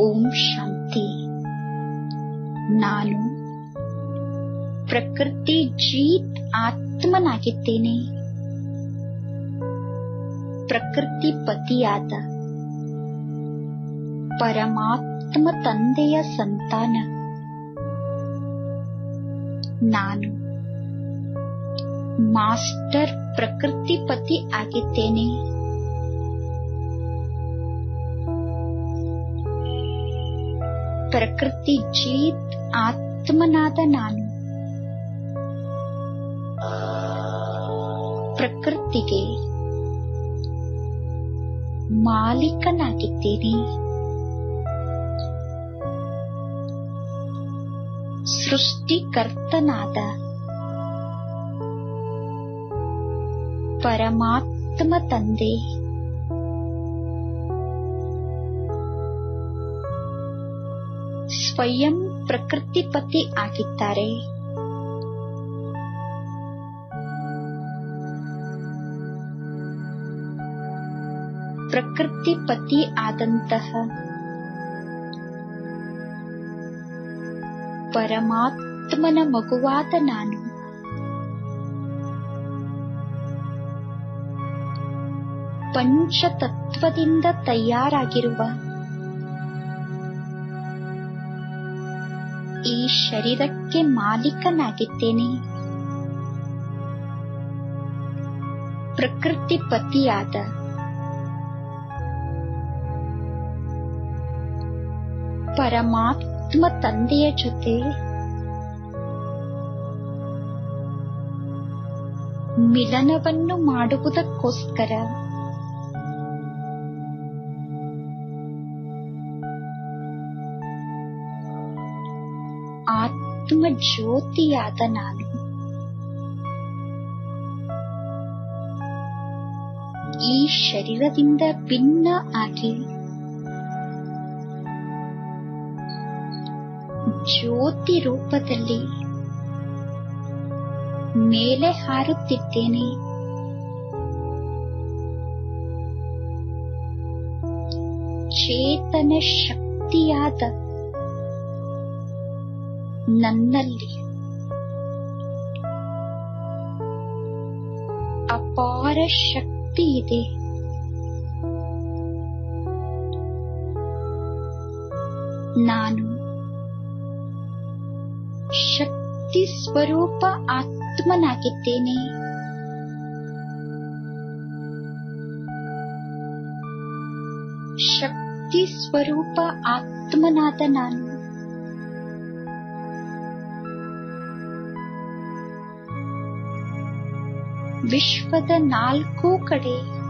ಓಂ ಶಾಂತಿ. ನಾನು ಪ್ರಕೃತಿ ಜೀತ್ ಆತ್ಮನಾಗಿದ್ದೇನೆ. ಪ್ರಕೃತಿ ಪತಿಯಾದ ಪರಮಾತ್ಮ ತಂದೆಯ ಸಂತಾನ. ನಾನು ಮಾಸ್ಟರ್ ಪ್ರಕೃತಿಪತಿ ಆಗಿದ್ದೇನೆ. ಪ್ರಕೃತಿ ಜೀತ್ ಆತ್ಮನಾದ ನಾನು ಪ್ರಕೃತಿಗೆ ಮಾಲೀಕನಾಗಿದ್ದೇನೆ ಸೃಷ್ಟಿಕರ್ತನಾದ ಪರಮಾತ್ಮ ತಂದೆ ಸ್ವಯಂ ಪ್ರಕೃತಿಪತಿ ಆಗಿದ್ದಾರೆ. ಪ್ರಕೃತಿಪತಿ ಆದಂತಹ ಪರಮಾತ್ಮನ ಮಗುವಾದ ನಾನು. ಪಂಚತತ್ವದಿಂದ ತಯಾರಾಗಿರುವ ಶರೀರಕ್ಕೆ ಮಾಲೀಕನಾಗಿದ್ದೇನೆ. ಪ್ರಕೃತಿ ಪತಿಯಾದ ಪರಮಾತ್ಮ ತಂದೆಯ ಜೊತೆ ಮಿಲನವನ್ನು ಮಾಡುವುದಕ್ಕೋಸ್ಕರ ಆತ್ಮ ಜ್ಯೋತಿಯಾದ ನಾನು. ಈ ಶರೀರದಿಂದ ಭಿನ್ನ ಆಗಿ ಜ್ಯೋತಿ ರೂಪದಲ್ಲಿ ಮೇಲೆ ಹಾರುತ್ತಿದ್ದೇನೆ. ಚೇತನ ಶಕ್ತಿಯಾದ ನನ್ನಲ್ಲಿ ಅಪಾರ ಶಕ್ತಿ ಇದೆ. ನಾನು ಶಕ್ತಿ ಸ್ವರೂಪ ಆತ್ಮನಾಗಿದ್ದೇನೆ. ಶಕ್ತಿ ಸ್ವರೂಪ ಆತ್ಮನಾದ ನಾನು. ವಿಶ್ವದ ನಾಲ್ಕೂ ಕಡೆ.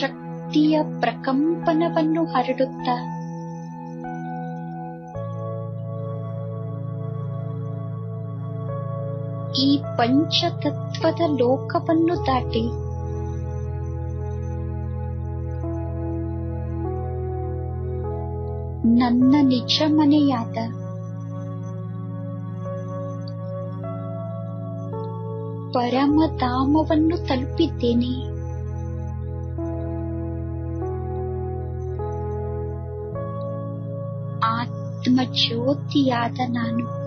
ಶಕ್ತಿಯ ಪ್ರಕಂಪನವನ್ನು ಹರಡುತ್ತ. ಈ ಪಂಚತತ್ವದ ಲೋಕವನ್ನು ದಾಟಿ. ನನ್ನ ನಿಜ ಮನೆಯಾದ ಪರಮಧಾಮವನ್ನು ತಲುಪಿದ್ದೇನೆ. ಆತ್ಮ ಜ್ಯೋತಿಯಾದ ನಾನು.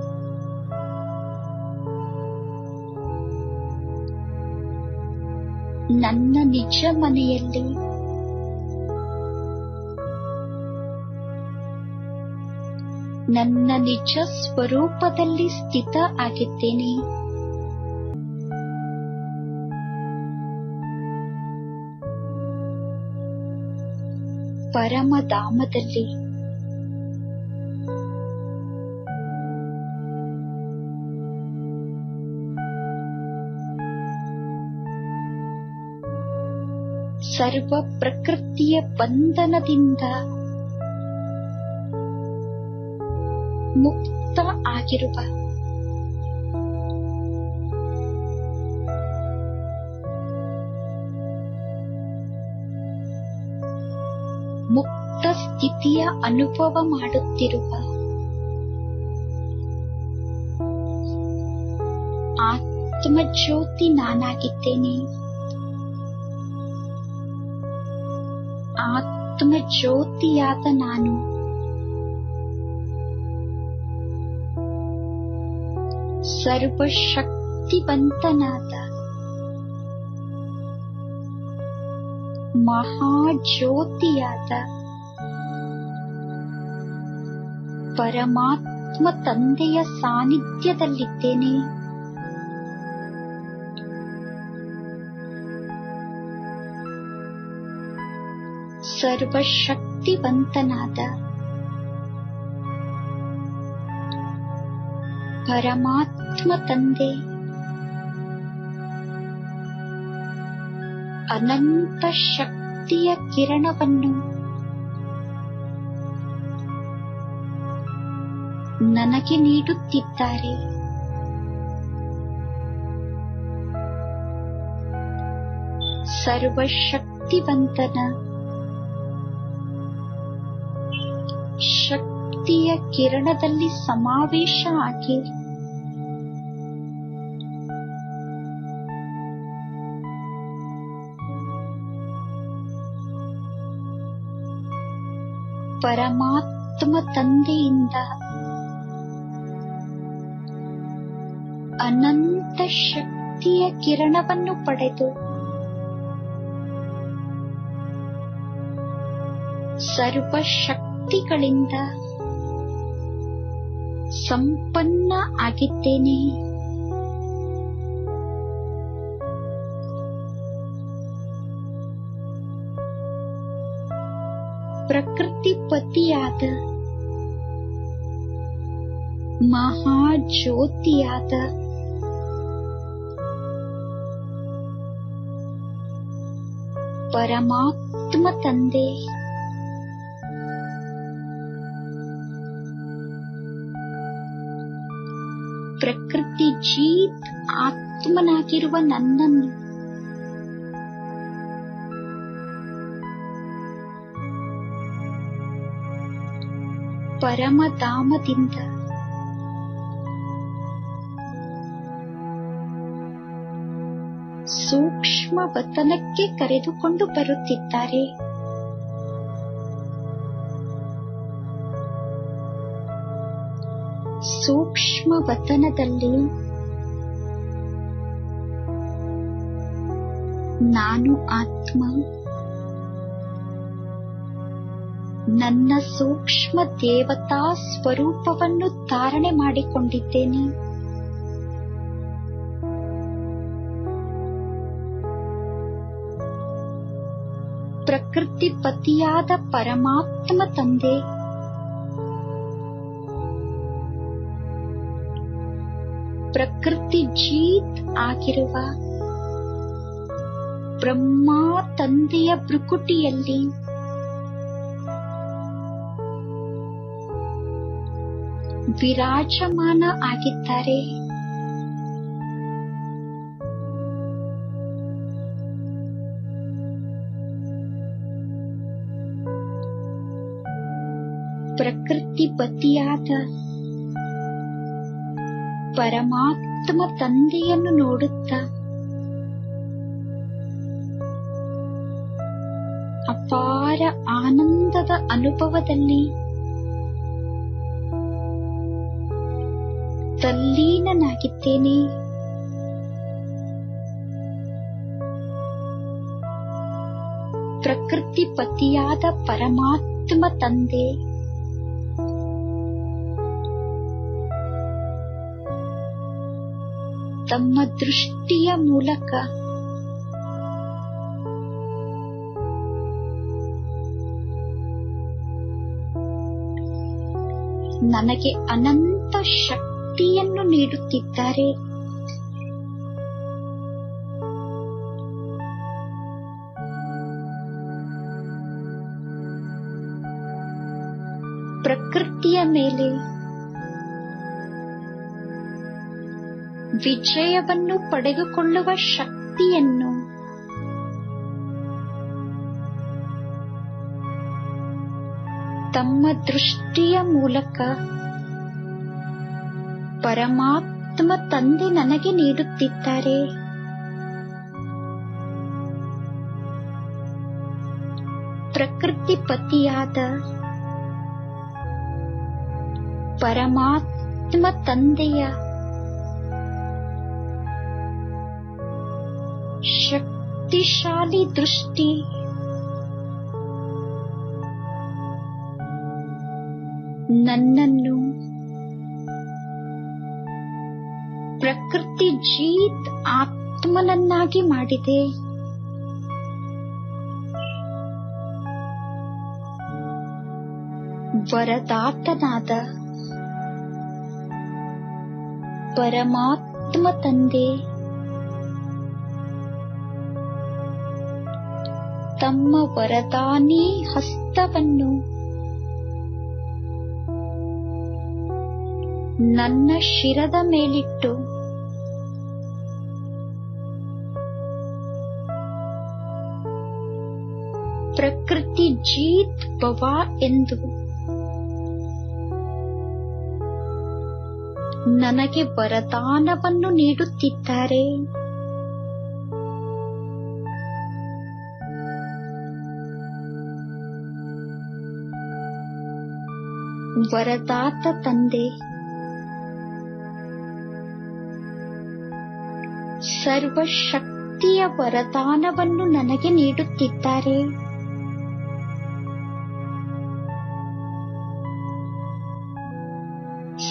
ನನ್ನ ನಿಜ ಮನೆಯಲ್ಲಿ ನನ್ನ ನಿಜ ಸ್ವರೂಪದಲ್ಲಿ ಸ್ಥಿತ ಆಗಿದ್ದೇನೆ. ಪರಮಧಾಮದಲ್ಲಿ. ಸರ್ವ ಪ್ರಕೃತಿಯ ಬಂಧನದಿಂದ ಮುಕ್ತ ಆಗಿರುವ ಸ್ಥಿತಿಯ ಅನುಭವ ಮಾಡುತ್ತಿರುವ ಆತ್ಮ ಜ್ಯೋತಿ ನಾನಾಗಿದ್ದೇನೆ. ಆತ್ಮ ಜ್ಯೋತಿಯಾದ ನಾನು ಸರ್ವಶಕ್ತಿವಂತನಾದ ಮಹಾಜ್ಯೋತಿಯಾದ ಪರಮಾತ್ಮ ತಂದೆಯ ಸಾನ್ನಿಧ್ಯದಲ್ಲಿದ್ದೇನೆ. ಸರ್ವಶಕ್ತಿವಂತನಾದ ಪರಮಾತ್ಮ ತಂದೆ ಅನಂತ ಶಕ್ತಿಯ ಕಿರಣವನ್ನು ನನಗೆ ನೀಡುತ್ತಿದ್ದಾರೆ. ಸರ್ವಶಕ್ತಿವಂತನ ಶಕ್ತಿಯ ಕಿರಣದಲ್ಲಿ ಸಮಾವೇಶ ಆಗಿ ಪರಮಾತ್ಮ ತಂದೆಯಿಂದ ಅನಂತ ಶಕ್ತಿಯ ಕಿರಣವನ್ನು ಪಡೆದು ಸರ್ವಶಕ್ತಿಗಳಿಂದ ಸಂಪನ್ನ ಆಗಿದ್ದೇನೆ. ಪ್ರಕೃತಿ ಪತಿಯಾದ ಮಹಾಜ್ಯೋತಿಯಾದ ಪರಮಾತ್ಮ ತಂದೆ. ಪ್ರಕೃತಿ ಜೀತ್ ಆತ್ಮನಾಗಿರುವ ನನ್ನನ್ನು. ಪರಮಧಾಮದಿಂದ ಸೂಕ್ಷ್ಮ ವತನಕ್ಕೆ ಕರೆದುಕೊಂಡು ಬರುತ್ತಿದ್ದಾರೆ. ಸೂಕ್ಷ್ಮ ವತನದಲ್ಲಿ ನಾನು ಆತ್ಮ ನನ್ನ ಸೂಕ್ಷ್ಮ ದೇವತಾ ಸ್ವರೂಪವನ್ನು ಧಾರಣೆ ಮಾಡಿಕೊಂಡಿದ್ದೇನೆ. ಪ್ರಕೃತಿ ಪತಿಯಾದ ಪರಮಾತ್ಮ ತಂದೆ. ಪ್ರಕೃತಿ ಜೀತ್ ಆಗಿರುವ ಬ್ರಹ್ಮ ತಂದೆಯ ಭ್ರುಕುಟಿಯಲ್ಲಿ ವಿರಾಜಮಾನ ಆಗಿದ್ದಾರೆ. ಪ್ರಕೃತಿ ಪತಿಯಾದ ಪರಮಾತ್ಮ ತಂದೆಯನ್ನು ನೋಡುತ್ತಾ ಅಪಾರ ಆನಂದದ ಅನುಭವದಲ್ಲಿ ತಲ್ಲೀನನಾಗಿದ್ದೇನೆ. ಪ್ರಕೃತಿ ಪತಿಯಾದ ಪರಮಾತ್ಮ ತಂದೆ. ತಮ್ಮ ದೃಷ್ಟಿಯ ಮೂಲಕ. ನನಗೆ ಅನಂತ ಶಕ್ತಿಯನ್ನು ನೀಡುತ್ತಿದ್ದಾರೆ. ಪ್ರಕೃತಿಯ ಮೇಲೆ ವಿಜಯವನ್ನು ಪಡೆದುಕೊಳ್ಳುವ ಶಕ್ತಿಯನ್ನು. ತಮ್ಮ ದೃಷ್ಟಿಯ ಮೂಲಕ ಪರಮಾತ್ಮ ತಂದೆ ನನಗೆ ನೀಡುತ್ತಿದ್ದಾರೆ. ಪ್ರಕೃತಿ ಪತಿಯಾದ ಪರಮಾತ್ಮ ತಂದೆಯ ಶಕ್ತಿಶಾಲಿ ದೃಷ್ಟಿ. ನನ್ನನ್ನು ಪ್ರಕೃತಿ ಜೀತ್ ಆತ್ಮನನ್ನಾಗಿ ಮಾಡಿದೆ. ವರದಾತನಾದ ಪರಮಾತ್ಮ ತಂದೆ. ತಮ್ಮ ವರದಾನಿ ಹಸ್ತವನ್ನು. ನನ್ನ ಶಿರದ ಮೇಲಿಟ್ಟು. ಪ್ರಕೃತಿ ಜೀತ್ ಭವ ಎಂದು. ನನಗೆ ವರದಾನವನ್ನು ನೀಡುತ್ತಿದ್ದಾರೆ. ವರದಾತ ತಂದೆ. ಸರ್ವಶಕ್ತಿಯ ವರದಾನವನ್ನು ನನಗೆ ನೀಡುತ್ತಿದ್ದಾರೆ.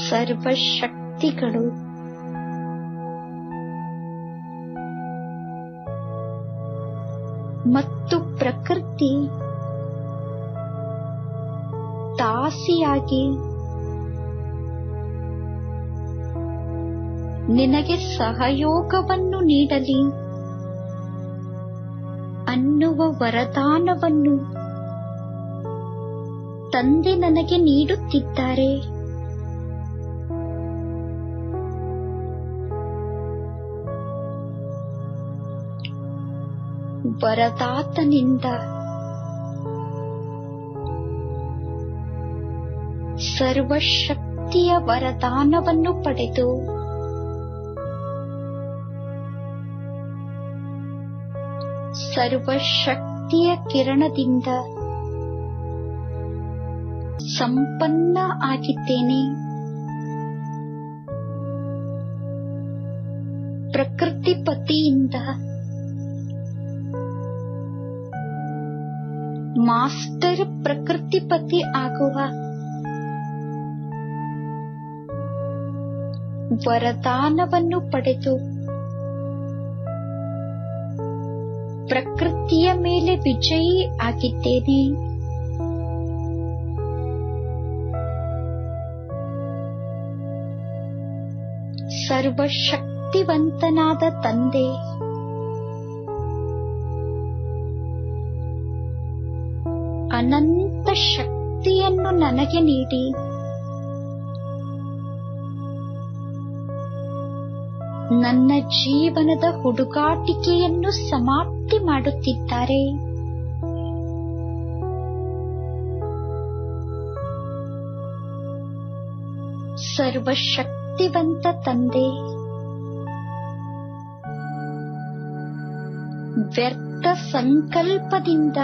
ಸರ್ವಶಕ್ತಿಗಳು. ಮತ್ತು ಪ್ರಕೃತಿ. ದಾಸಿಯಾಗಿ ನಿನಗೆ ಸಹಯೋಗವನ್ನು ನೀಡಲಿ. ಅನ್ನುವ ವರದಾನವನ್ನು ತಂದೆ ನನಗೆ ನೀಡುತ್ತಿದ್ದಾರೆ. ವರದಾತನಿಂದ ಸರ್ವಶಕ್ತಿಯ ವರದಾನವನ್ನು ಪಡೆದು. ಸರ್ವಶಕ್ತಿಯ ಕಿರಣದಿಂದ ಸಂಪನ್ನ ಆಗಿದ್ದೇನೆ. ಪ್ರಕೃತಿ ಪತಿಯಿಂದ ಮಾಸ್ಟರ್ ಪ್ರಕೃತಿಪತಿ ಆಗುವ ವರದಾನವನ್ನು ಪಡೆದು ಪ್ರಕೃತಿಯ ಮೇಲೆ ವಿಜಯಿ ಆಗಿದ್ದೇನೆ. ಸರ್ವಶಕ್ತಿವಂತನಾದ ತಂದೆ ಅನಂತ ಶಕ್ತಿಯನ್ನು ನನಗೆ ನೀಡಿ. ನನ್ನ ಜೀವನದ ಹುಡುಗಾಟಿಕೆಯನ್ನು ಸಮಾಪ್ತಿ ಮಾಡುತ್ತಿದ್ದಾರೆ. ಸರ್ವಶಕ್ತಿವಂತ ತಂದೆ ವ್ಯರ್ಥ ಸಂಕಲ್ಪದಿಂದ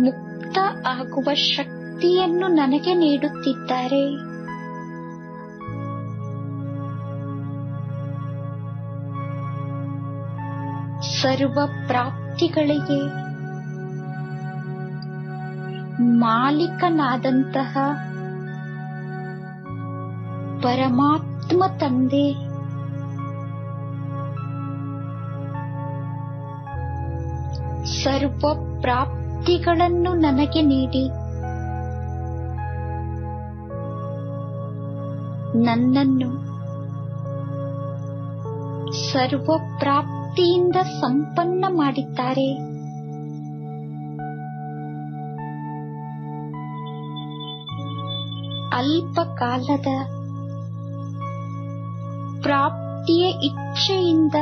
ಮುಕ್ತ ಆಗುವ ಶಕ್ತಿಯನ್ನು ನನಗೆ ನೀಡುತ್ತಿದ್ದಾರೆ. ಸರ್ವ ಪ್ರಾಪ್ತಿಗಳಿಗೆ ಮಾಲೀಕನಾದಂತಹ ಪರಮಾತ್ಮ ತಂದೆ. ಸರ್ವ ಪ್ರಾಪ್ತಿಗಳನ್ನು ನನಗೆ ನೀಡಿ. ನನ್ನನ್ನು ಸರ್ವ ಪ್ರಾಪ್ತಿಯಿಂದ ಸಂಪನ್ನ ಮಾಡಿದ್ದಾರೆ. ಅಲ್ಪ ಕಾಲದ ಪ್ರಾಪ್ತಿಯ ಇಚ್ಛೆಯಿಂದ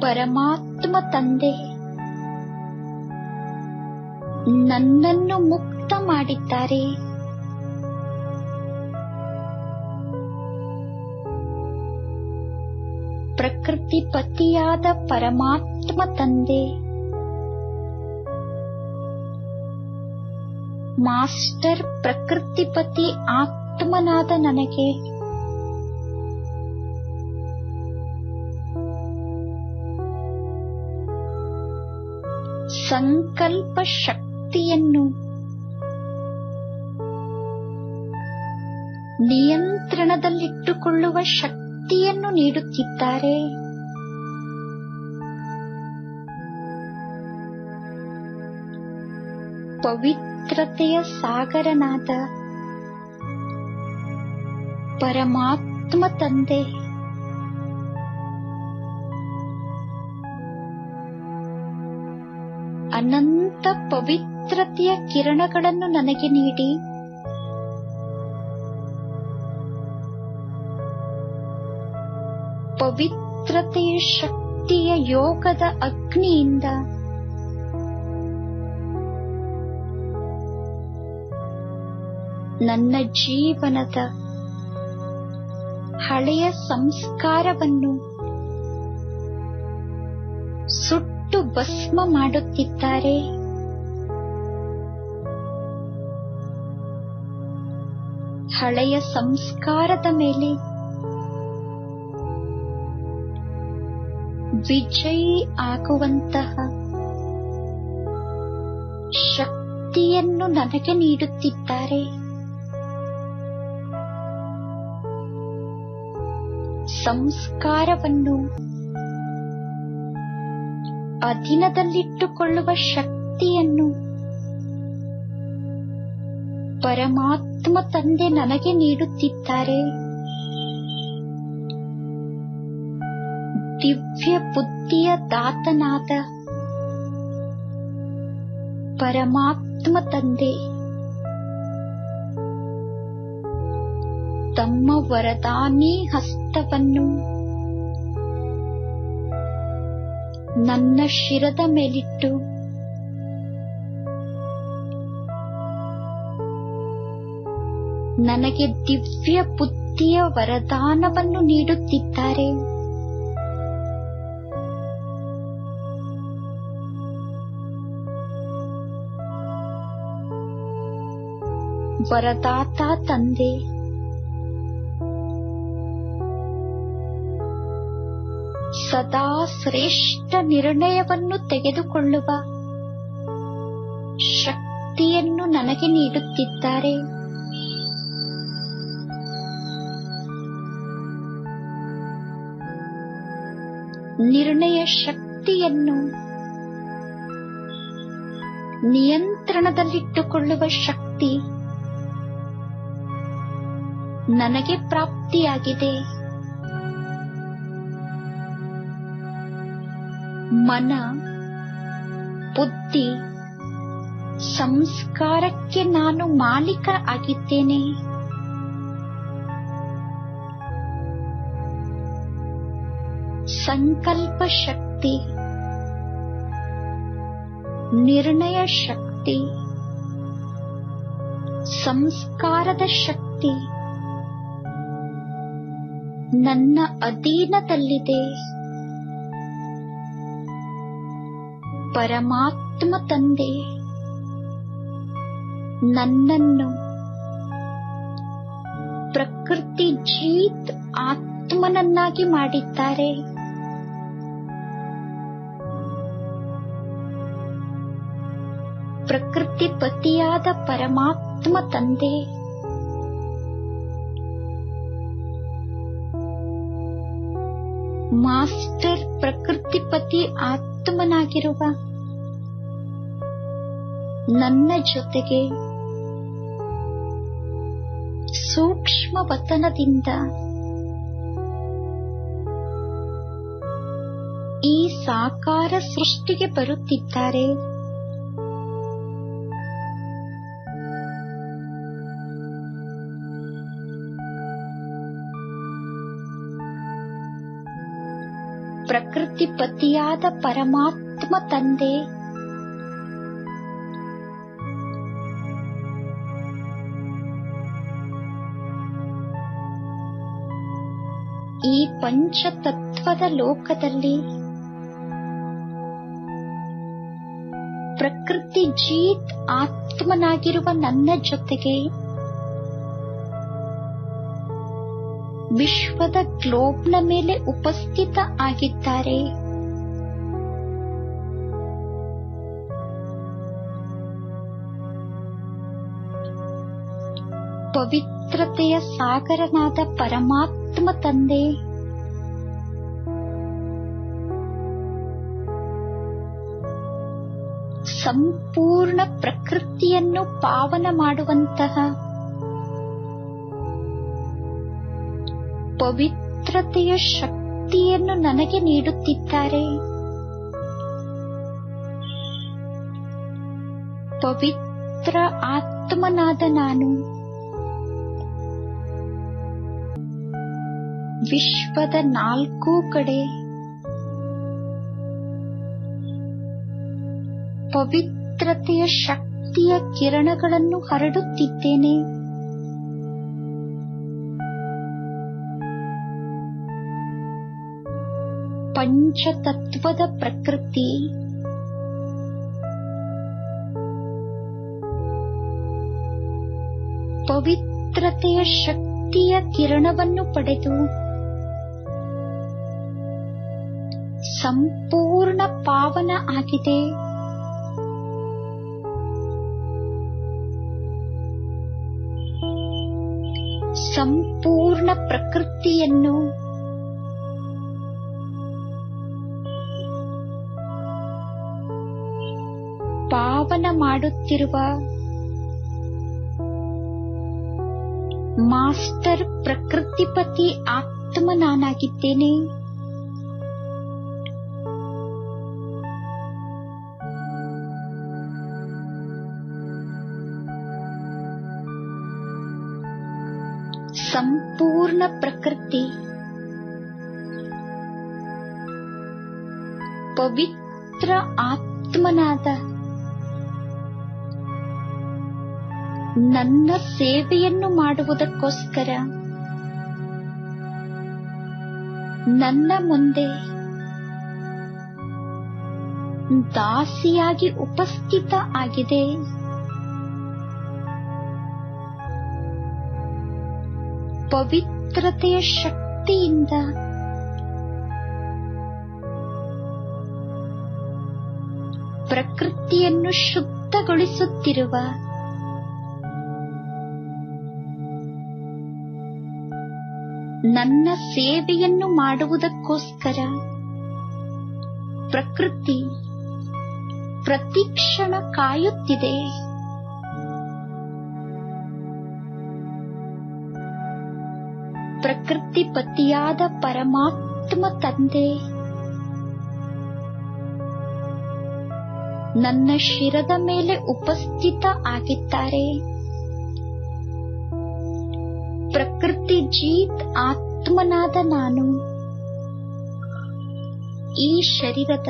ಪರಮಾತ್ಮ ತಂದೆ ನನ್ನನ್ನು ಮುಕ್ತ ಮಾಡಿದ್ದಾರೆ. ಪ್ರಕೃತಿ ಪತಿಯಾದ ಪರಮಾತ್ಮ ತಂದೆ. ಮಾಸ್ಟರ್ ಪ್ರಕೃತಿಪತಿ ಆತ್ಮನಾದ ನನಗೆ. ಸಂಕಲ್ಪ ಶಕ್ತಿಯನ್ನು. ನಿಯಂತ್ರಣದಲ್ಲಿಟ್ಟುಕೊಳ್ಳುವ ಶಕ್ತಿಯನ್ನು ನೀಡುತ್ತಿದ್ದಾರೆ. ಪವಿತ್ರತೆಯ ಸಾಗರನಾದ ಪರಮಾತ್ಮ ತಂದೆ. ಅನಂತ ಪವಿತ್ರತೆಯ ಕಿರಣಗಳನ್ನು ನನಗೆ ನೀಡಿ. ಪವಿತ್ರತೆಯ ಶಕ್ತಿಯ ಯೋಗದ ಅಗ್ನಿಯಿಂದ. ನನ್ನ ಜೀವನದ ಹಳೆಯ ಸಂಸ್ಕಾರವನ್ನು ಸುಟ್ಟು ಭಸ್ಮ ಮಾಡುತ್ತಿದ್ದಾರೆ. ಹಳೆಯ ಸಂಸ್ಕಾರದ ಮೇಲೆ ವಿಜಯಿ ಆಗುವಂತಹ ಶಕ್ತಿಯನ್ನು ನನಗೆ ನೀಡುತ್ತಿದ್ದಾರೆ. ಸಂಸ್ಕಾರವನ್ನು ಅಧೀನದಲ್ಲಿಟ್ಟುಕೊಳ್ಳುವ ಶಕ್ತಿಯನ್ನು ಪರಮಾತ್ಮ ತಂದೆ ನನಗೆ ನೀಡುತ್ತಿದ್ದಾರೆ. ದಿವ್ಯ ಬುದ್ಧಿಯ ದಾತನಾದ ಪರಮಾತ್ಮ ತಂದೆ. ತಮ್ಮ ವರದಾನಿ ಹಸ್ತವನ್ನು ನನ್ನ ಶಿರದ ಮೇಲಿಟ್ಟು ನನಗೆ ದಿವ್ಯ ಬುದ್ಧಿಯ ವರದಾನವನ್ನು ನೀಡುತ್ತಿದ್ದಾರೆ. ವರದಾತ ತಂದೆ. ಸದಾ ಶ್ರೇಷ್ಠ ನಿರ್ಣಯವನ್ನು ತೆಗೆದುಕೊಳ್ಳುವ ಶಕ್ತಿಯನ್ನು ನನಗೆ ನೀಡುತ್ತಿದ್ದಾರೆ. ನಿರ್ಣಯ ಶಕ್ತಿಯನ್ನು ನಿಯಂತ್ರಣದಲ್ಲಿಟ್ಟುಕೊಳ್ಳುವ ಶಕ್ತಿ ನನಗೆ ಪ್ರಾಪ್ತಿಯಾಗಿದೆ. ಮನ ಬುದ್ಧಿ ಸಂಸ್ಕಾರಕ್ಕೆ ನಾನು ಮಾಲೀಕ ಆಗಿದ್ದೇನೆ ಸಂಕಲ್ಪ ಶಕ್ತಿ ನಿರ್ಣಯ ಶಕ್ತಿ ಸಂಸ್ಕಾರದ ಶಕ್ತಿ. ನನ್ನ ಅಧೀನದಲ್ಲಿದೆ. ಪರಮಾತ್ಮ ತಂದೆ ನನ್ನನ್ನು ಪ್ರಕೃತಿ ಜೀತ್ ಆತ್ಮನನ್ನಾಗಿ ಮಾಡಿದ್ದಾರೆ. ಪ್ರಕೃತಿ ಪತಿಯಾದ ಪರಮಾತ್ಮ ತಂದೆ ಮಾಸ್ಟರ್ ಪ್ರಕೃತಿಪತಿ ಆತ್ಮನಾಗಿರುವ ನನ್ನ ಜೊತೆಗೆ ಸೂಕ್ಷ್ಮ ವತನದಿಂದ ಈ ಸಾಕಾರ ಸೃಷ್ಟಿಗೆ ಬರುತ್ತಿದ್ದಾರೆ. ಪ್ರಕೃತಿ ಪತಿಯಾದ ಪರಮಾತ್ಮ ತಂದೆ. ಈ ಪಂಚತತ್ವದ ತತ್ವದ ಲೋಕದಲ್ಲಿ ಪ್ರಕೃತಿ ಜೀತ್ ಆತ್ಮನಾಗಿರುವ ನನ್ನ ಜೊತೆಗೆ ವಿಶ್ವದ ಗ್ಲೋಬ್ನ ಮೇಲೆ ಉಪಸ್ಥಿತ ಆಗಿದ್ದಾರೆ. ಪವಿತ್ರತೆಯ ಸಾಗರನಾದ ಪರಮಾತ್ಮ ತಂದೆ. ಸಂಪೂರ್ಣ ಪ್ರಕೃತಿಯನ್ನು ಪಾವನ ಮಾಡುವಂತಹ ಪವಿತ್ರತೆಯ ಶಕ್ತಿಯನ್ನು ನನಗೆ ನೀಡುತ್ತಿದ್ದಾರೆ. ಪವಿತ್ರ ಆತ್ಮನಾದ ನಾನು. ವಿಶ್ವದ ನಾಲ್ಕು ಕಡೆ. ಪವಿತ್ರತೆಯ ಶಕ್ತಿಯ ಕಿರಣಗಳನ್ನು ಹರಡುತ್ತಿದ್ದೇನೆ. ಪಂಚತತ್ವದ ಪ್ರಕೃತಿ. ಪವಿತ್ರತೆಯ ಶಕ್ತಿಯ ಕಿರಣವನ್ನು ಪಡೆದು ಸಂಪೂರ್ಣ ಪಾವನ ಆಗಿದೆ. ಸಂಪೂರ್ಣ ಪ್ರಕೃತಿಯನ್ನು ಮಾಡುತ್ತಿರುವ ಮಾಸ್ಟರ್ ಪ್ರಕೃತಿಪತಿ ಆತ್ಮ ನಾನಾಗಿದ್ದೇನೆ ಸಂಪೂರ್ಣ ಪ್ರಕೃತಿ ಪವಿತ್ರ ಆತ್ಮನಾದ ನನ್ನ ಸೇವೆಯನ್ನು ಮಾಡುವುದಕ್ಕೋಸ್ಕರ. ನನ್ನ ಮುಂದೆ ದಾಸಿಯಾಗಿ ಉಪಸ್ಥಿತ ಆಗಿದೆ. ಪವಿತ್ರತೆಯ ಶಕ್ತಿಯಿಂದ ಪ್ರಕೃತಿಯನ್ನು ಶುದ್ಧಗೊಳಿಸುತ್ತಿರುವ ನನ್ನ ಸೇವೆಯನ್ನು ಮಾಡುವುದಕ್ಕೋಸ್ಕರ ಪ್ರಕೃತಿ ಪ್ರತಿಕ್ಷಣ ಕಾಯುತ್ತಿದೆ. ಪ್ರಕೃತಿ ಪತಿಯಾದ ಪರಮಾತ್ಮ ತಂದೆ, ನನ್ನ ಶಿರದ ಮೇಲೆ ಉಪಸ್ಥಿತ ಆಗಿದ್ದಾರೆ. ಪ್ರಕೃತಿ ಜೀತ್ ಆತ್ಮನಾದ ನಾನು. ಈ ಶರೀರದ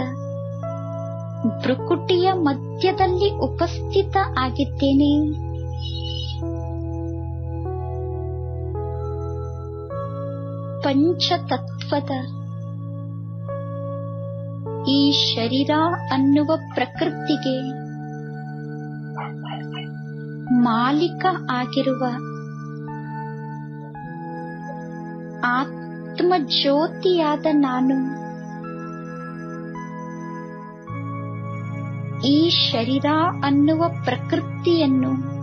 ಭ್ರುಕುಟಿಯ ಮಧ್ಯದಲ್ಲಿ ಉಪಸ್ಥಿತ ಆಗಿದ್ದೇನೆ. ಪಂಚತತ್ವದ ಈ ಶರೀರ ಅನ್ನುವ ಪ್ರಕೃತಿಗೆ ಮಾಲೀಕ ಆಗಿರುವ ಆತ್ಮ ಜ್ಯೋತಿಯಾದ ನಾನು. ಈ ಶರೀರ ಅನ್ನುವ ಪ್ರಕೃತಿಯನ್ನು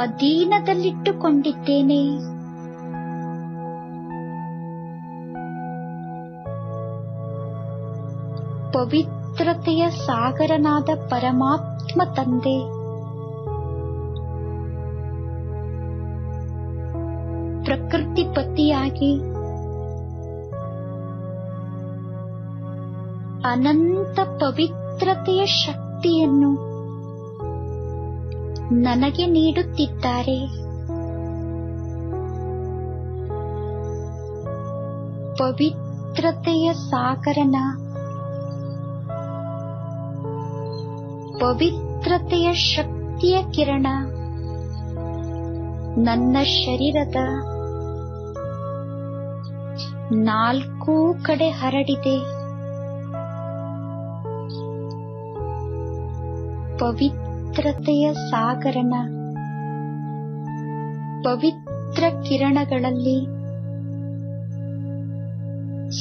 ಅಧೀನದಲ್ಲಿಟ್ಟುಕೊಂಡಿದ್ದೇನೆ. ಪವಿತ್ರತೆಯ ಸಾಗರನಾದ ಪರಮಾತ್ಮ ತಂದೆ. ಪ್ರಕೃತಿ ಪತಿಯಾಗಿ ಅನಂತ ಪವಿತ್ರತೆಯ ಶಕ್ತಿಯನ್ನು ನನಗೆ ನೀಡುತ್ತಿದ್ದಾರೆ. ಪವಿತ್ರತೆಯ ಸಾಗರನ ಪವಿತ್ರತೆಯ ಶಕ್ತಿಯ ಕಿರಣ ನನ್ನ ಶರೀರದ ನಾಲ್ಕೂ ಕಡೆ ಹರಡಿದೆ. ಪವಿತ್ರತೆಯ ಸಾಗರನ ಪವಿತ್ರ ಕಿರಣಗಳಲ್ಲಿ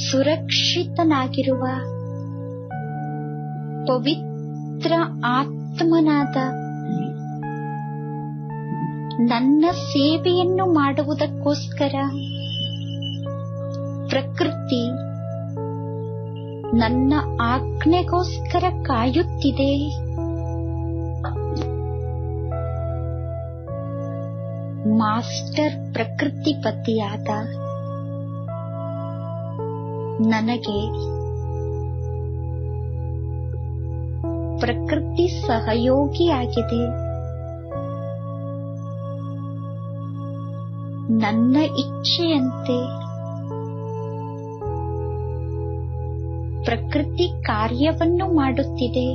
ಸುರಕ್ಷಿತನಾಗಿರುವ ಪವಿತ್ರ ಆತ್ಮನಾದ ನನ್ನ ಸೇವೆಯನ್ನು ಮಾಡುವುದಕ್ಕೋಸ್ಕರ ಪ್ರಕೃತಿ ನನ್ನ ಆಜ್ಞೆಗೋಸ್ಕರ ಕಾಯುತ್ತಿದೆ. ಮಾಸ್ಟರ್ ಪ್ರಕೃತಿ ಪತಿಯಾದ ನನಗೆ ಪ್ರಕೃತಿ ಸಹಯೋಗಿಯಾಗಿದೆ. ನನ್ನ ಇಚ್ಛೆಯಂತೆ ಪ್ರಕೃತಿ ಕಾರ್ಯವನ್ನು ಮಾಡುತ್ತಿದೆ.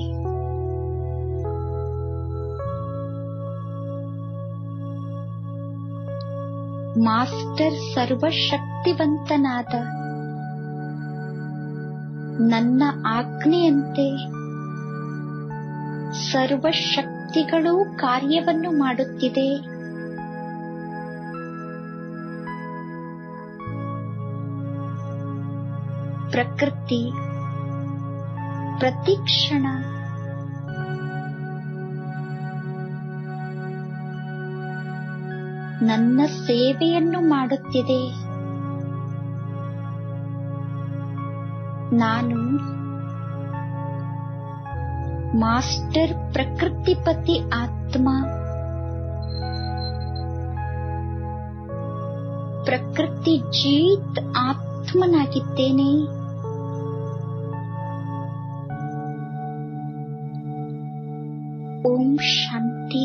ಮಾಸ್ಟರ್ ಸರ್ವಶಕ್ತಿವಂತನಾದ ನನ್ನ ಆಜ್ಞೆಯಂತೆ ಸರ್ವಶಕ್ತಿಗಳು ಕಾರ್ಯವನ್ನು ಮಾಡುತ್ತಿದೆ. ಪ್ರಕೃತಿ ಪ್ರತಿಕ್ಷಣ. ನನ್ನ ಸೇವೆಯನ್ನು ಮಾಡುತ್ತಿದೆ. ನಾನು ಮಾಸ್ಟರ್ ಪ್ರಕೃತಿಪತಿ ಆತ್ಮ. ಪ್ರಕೃತಿ ಜೀತ್ ಆತ್ಮನಾಗಿದ್ದೇನೆ. ಓಂ ಶಾಂತಿ